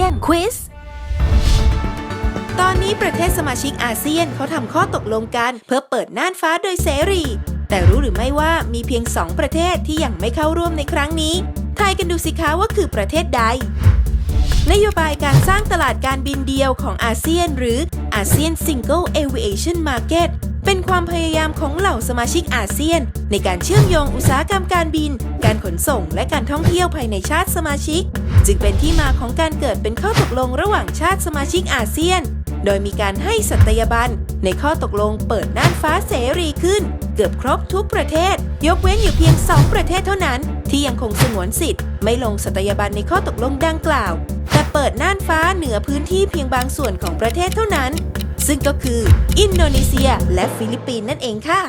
ยนควิสตอนนี้ประเทศสมาชิกอาเซียนเขาทำข้อตกลงกัน เพื่อเปิดน่านฟ้าโดยเสรี แต่รู้หรือไม่ว่ามีเพียง 2 ประเทศที่ยังไม่เข้าร่วมในครั้งนี้ ทายกันดูสิคะว่าคือประเทศใด นโยบายการสร้างตลาดการบินเดียวของอาเซียน หรือ ASEAN Single Aviation Market เป็นความพยายามของเหล่าสมาชิกอาเซียน ในการเชื่อมโยงอุตสาหกรรมการบิน ขนส่ง และการท่องเที่ยวภายในชาติสมาชิก จึงเป็นที่มาของการเกิดเป็นข้อตกลงระหว่างชาติสมาชิกอาเซียน โดยมีการให้สัตยาบันในข้อตกลงเปิดน่านฟ้าเสรีขึ้น เกือบครบทุกประเทศ ยกเว้นอยู่เพียง 2 ประเทศเท่านั้น ที่ยังคงสงวนสิทธิ์ ไม่ลงสัตยาบันในข้อตกลงดังกล่าว แต่เปิดน่านฟ้าเหนือพื้นที่เพียงบางส่วนของประเทศเท่านั้น ซึ่งก็คือ อินโดนีเซีย และฟิลิปปินส์นั่นเองค่ะ